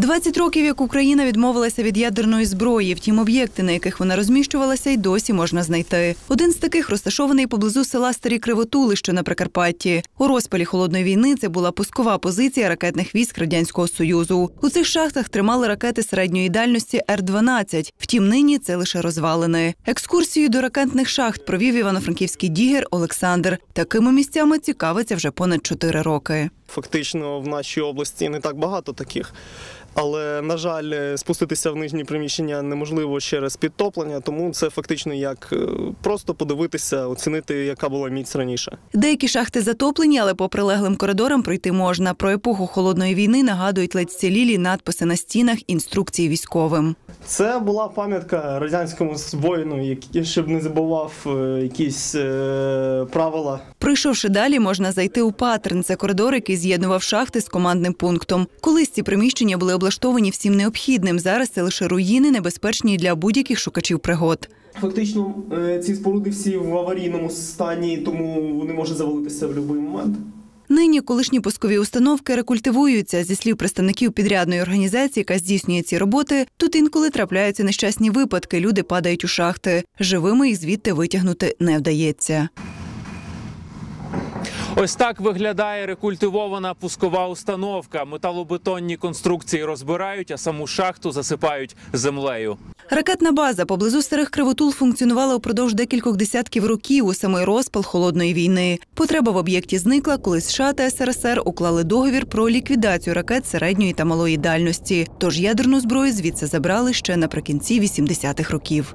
20 років, як Україна відмовилася від ядерної зброї. Втім, об'єкти, на яких вона розміщувалася, й досі можна знайти. Один з таких розташований поблизу села Старі Кривотули, що на Прикарпатті. У розпалі холодної війни це була пускова позиція ракетних військ радянського союзу. У цих шахтах тримали ракети середньої дальності Р-12. Втім, нині це лише розвалини. Екскурсію до ракетних шахт провів івано-франківський дігер Олександр. Такими місцями цікавиться вже понад 4 роки. Фактично в нашій області не так багато таких. Але, на жаль, е, спуститися в нижні приміщення неможливо через підтоплення, тому це фактично як е, просто подивитися, оцінити, яка була міць раніше. Деякі шахти затоплені, але по прилеглим коридорам пройти можна. Про епоху холодної війни нагадують ледь цілілі надписи на стінах, інструкції військовим. Це була пам'ятка радянському воїну, який щоб не забував е, якісь правила. Пройшовши далі, можна зайти у патерн. Це коридор, який з'єднував шахти з командним пунктом. Колись ці приміщення були облаштовані всім необхідним. Зараз це лише руїни, небезпечні для будь-яких шукачів пригод. Фактично, е, ці споруди всі в аварійному стані, тому вони можуть завалитися в будь-який момент. Нині колишні пускові установки рекультивуються. Зі слів представників підрядної організації, яка здійснює ці роботи, тут інколи трапляються нещасні випадки. Люди падають у шахти. Живими їх звідти витягнути не вдається. Ось так виглядає рекультивована пускова установка. Металобетонні конструкції розбирають, а саму шахту засипають землею. Ракетна база поблизу старих кривотул функціонувала упродовж декількох десятків років у самий розпал холодної війни. Потреба в об'єкті зникла, коли США та СРСР уклали договір про ліквідацію ракет середньої та малої дальності. Тож ядерну зброю звідси забрали ще наприкінці 80-х років.